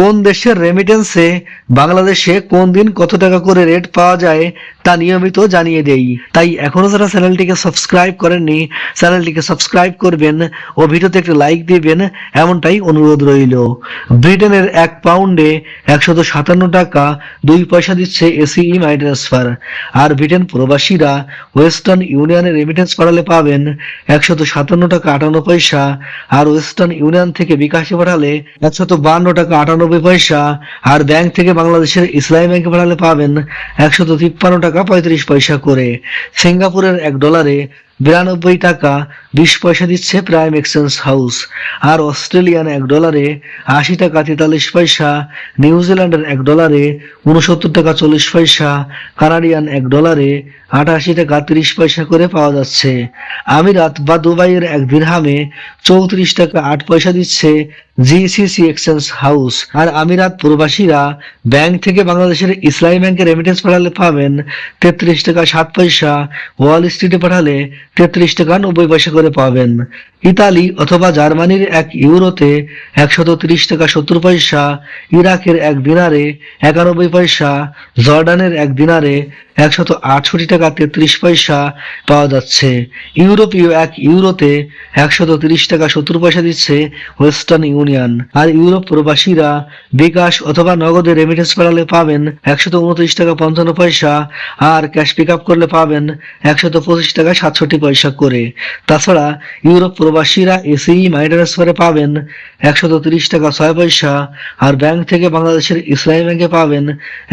কোন দেশের রেমিটেন্সে বাংলাদেশে কোন দিন কত টাকা করে রেট পাওয়া যায় তা নিয়মিত জানিয়ে দেই। তাই এখনও যারা চ্যানেলটিকে সাবস্ক্রাইব করেননি, চ্যানেলটিকে সাবস্ক্রাইব করবেন ও ভিডিওতে একটি লাইক দিবেন, এমনটাই অনুরোধ রইল। ব্রিটেনের এক পাউন্ডে একশত সাতান্ন টাকা দুই পয়সা দিচ্ছে এসিই মাই ট্রান্সফার আর ব্রিটেন প্রবাসীরা ওয়েস্টার্ন ইউনিয়নে রেমিটেন্স পাঠালে পাবেন একশত সাতান্ন টাকা আটান্ন পয়সা, আর ওয়েস্টার্ন ইউনিয়ন থেকে বিকাশে পাঠালে একশত বান্ন টাকা আটানব্বই পয়সা, আর ব্যাংক থেকে বাংলাদেশের ইসলামী ব্যাংকে পাঠালে পাবেন একশত তিপ্পান্ন টাকা পঁয়ত্রিশ পয়সা করে সিঙ্গাপুরের এক ডলারে বিরানব্বই টাকা, বিশ পয়সা দিচ্ছে প্রাইম এক্সচেঞ্জ হাউস আর অস্ট্রেলিয়ান এক ডলারে আশি টাকা তেতাল্লিশ পয়সা নিউজিল্যান্ডের এক ডলারে উনসত্তর টাকা চল্লিশ পয়সা, কানাডিয়ান এক ডলারে আটাশি টাকা তিরিশ পয়সা করে পাওয়া যাচ্ছে। আমিরাত বা দুবাইয়ের এক দিরহামে চৌত্রিশ টাকা আট পয়সা দিচ্ছে জিসিসি এক্সচেঞ্জ হাউস আর আমিরাত প্রবাসীরা ব্যাংক থেকে বাংলাদেশের ইসলামী ব্যাংকে রেমিটেন্স পাঠালে পাবেন তেত্রিশ টাকা সাত পয়সা ওয়াল স্ট্রিটে পাঠালে তেত্রিশ টাকা নব্বই পয়সা করে পাবেন। ইতালি অথবা জার্মানির এক ইউরোতে একশত ত্রিশ টাকা সত্তর পয়সা, ইরাকের এক দিনারে একানব্বই পয়সা, জর্ডানের এক দিনারে একশত আটষট্টি টাকা তেত্রিশ পয়সা পাওয়া যাচ্ছে। ইউরোপীয় এক ইউরোতে একশত তিরিশ টাকা সত্তর পয়সা দিচ্ছে ওয়েস্টার্ন ইউনিয়ন। আর ইউরোপ প্রবাসীরা বিকাশ অথবা নগদে রেমিটেন্স পাঠালে পাবেন একশত উনত্রিশ টাকা পঞ্চান্ন পয়সা, আর ক্যাশ পিক আপ করলে পাবেন একশত পঁচিশ টাকা সাতষট্টি পয়সা করে। তাছাড়া ইউরোপ প্রবাসীরা এসিই মানি ট্রান্সফারে পাবেন একশত তিরিশ টাকা ছয় পয়সা, আর ব্যাংক থেকে বাংলাদেশের ইসলামী ব্যাংকে পাবেন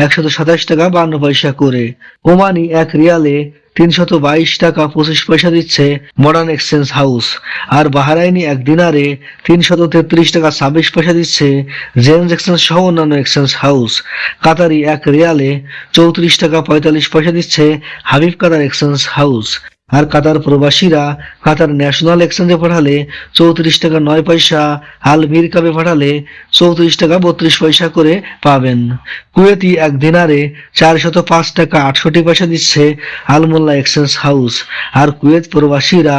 একশত সাতাশ টাকা বান্ন পয়সা করে। ওমানি এক রিয়ালে তিনশত বাইশ টাকা পঁচিশ পয়সা দিচ্ছে মডার্ন এক্সচেঞ্জ হাউস আর বাহারাইনি এক দিনারে তিনশত তেত্রিশ টাকা ছাব্বিশ পয়সা দিচ্ছে জেন্স এক্সচেঞ্জ সহ অন্যান্য এক্সচেঞ্জ হাউস কাতারি এক রিয়ালে চৌত্রিশ টাকা পঁয়তাল্লিশ পয়সা দিচ্ছে হাবিব কাতার এক্সচেঞ্জ হাউস আর কাতার প্রবাসীরা কাতার ন্যাশনাল এক্সচেঞ্জে পাঠালে চৌত্রিশ টাকা নয় পয়সা, আল মির কাপে পাঠালে চৌত্রিশ টাকা বত্রিশ পয়সা করে পাবেন। কুয়েতি এক দিনারে চারশত পাঁচ টাকা আটষট্টি পয়সা দিচ্ছে আলমোল্লা এক্সচেঞ্জ হাউস। আর কুয়েত প্রবাসীরা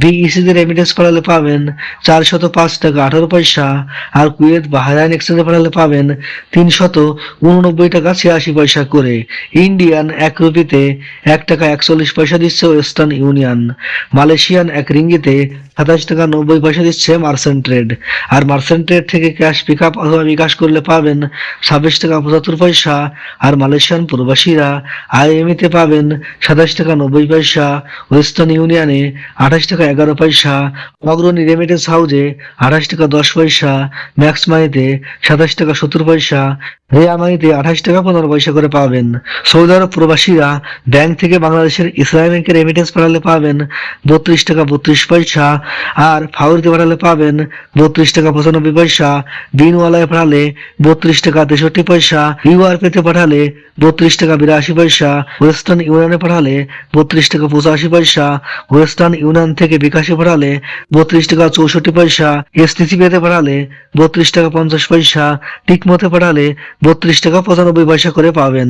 বিইসিতে রেমিটেন্স পাঠালে পাবেন চারশত পাঁচ টাকা আঠারো পয়সা, আর কুয়েত বাহরাইন এক্সচেঞ্জে পাঠালে পাবেন তিনশত উননব্বই টাকা ছিয়াশি পয়সা করে। ইন্ডিয়ান এক রুপিতে এক টাকা একচল্লিশ পয়সা দিচ্ছে ওয়েস্টার্ন ইউনিয়ন মালয়েশিয়ান এক রিঙ্গিতে সাতাশ টাকা নব্বই পয়সা দিচ্ছে মার্সেন্ট ট্রেড আর মার্সেন্ট ট্রেড থেকে ক্যাশ পিক আপ অথবা বিকাশ করলে পাবেন ছাব্বিশ টাকা পঁচাত্তর পয়সা। আর মালয়েশিয়ান প্রবাসীরা আইএমইতে পাবেন সাতাশ টাকা নব্বই পয়সা। ওয়েস্টার্ন ইউনিয়নে আঠাশ টাকা এগারো পয়সা। অগ্রণী রেমিটেন্স হাউজে আঠাশ টাকা দশ পয়সা। ম্যাক্স মানিতে সাতাশ টাকা সত্তর পয়সা। রেয়া আঠাশ টাকা পনেরো পয়সা করে পাবেন। সৌদি আরব প্রবাসীরা ব্যাংক থেকে বাংলাদেশের ইসলামী ব্যাংকে রেমিটেন্স পাঠালে পাবেন বত্রিশ টাকা বত্রিশ পয়সা আর ফাউরিতে পাঠালে পাবেন বত্রিশ টাকা পঁচানব্বই পয়সা। দিনওয়ালায় পাঠালে বত্রিশ টাকা তেষট্টি পয়সা। ইউআরপিতে পাঠালে বত্রিশ টাকা বিরাশি পয়সা। ওয়েস্টার্ন ইউনিয়নে পাঠালে বত্রিশ টাকা পঁচাশি পয়সা। ওয়েস্টার্ন ইউনিয়ন থেকে বিকাশে পাঠালে বত্রিশ টাকা চৌষট্টি পয়সা। এসটিসি পেতে পাঠালে বত্রিশ টাকা পঞ্চাশ পয়সা। টিকমতে পাঠালে বত্রিশ টাকা পঁচানব্বই পয়সা করে পাবেন।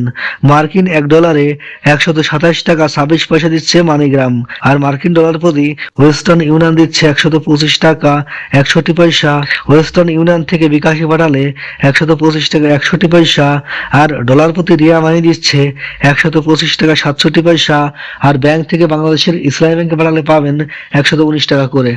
মার্কিন এক ডলারে একশত সাতাশ টাকা ছাব্বিশ পয়সা দিচ্ছে মানিগ্রাম, আর মার্কিন ডলার প্রতি ওয়েস্টার্ন ইউনিয়ন দিচ্ছে একশত পঁচিশ টাকা একষট্টি পয়সা। ওয়েস্টার্ন ইউনিয়ন থেকে বিকাশে পাঠালে একশত পঁচিশ টাকা একষট্টি পয়সা, আর ডলার প্রতি রিয়া মানি দিচ্ছে একশত পঁচিশ টাকা সাতষট্টি পয়সা, আর ব্যাংক থেকে বাংলাদেশের ইসলামী ব্যাংকে পাঠালে পাবেন একশত উনিশ টাকা করে।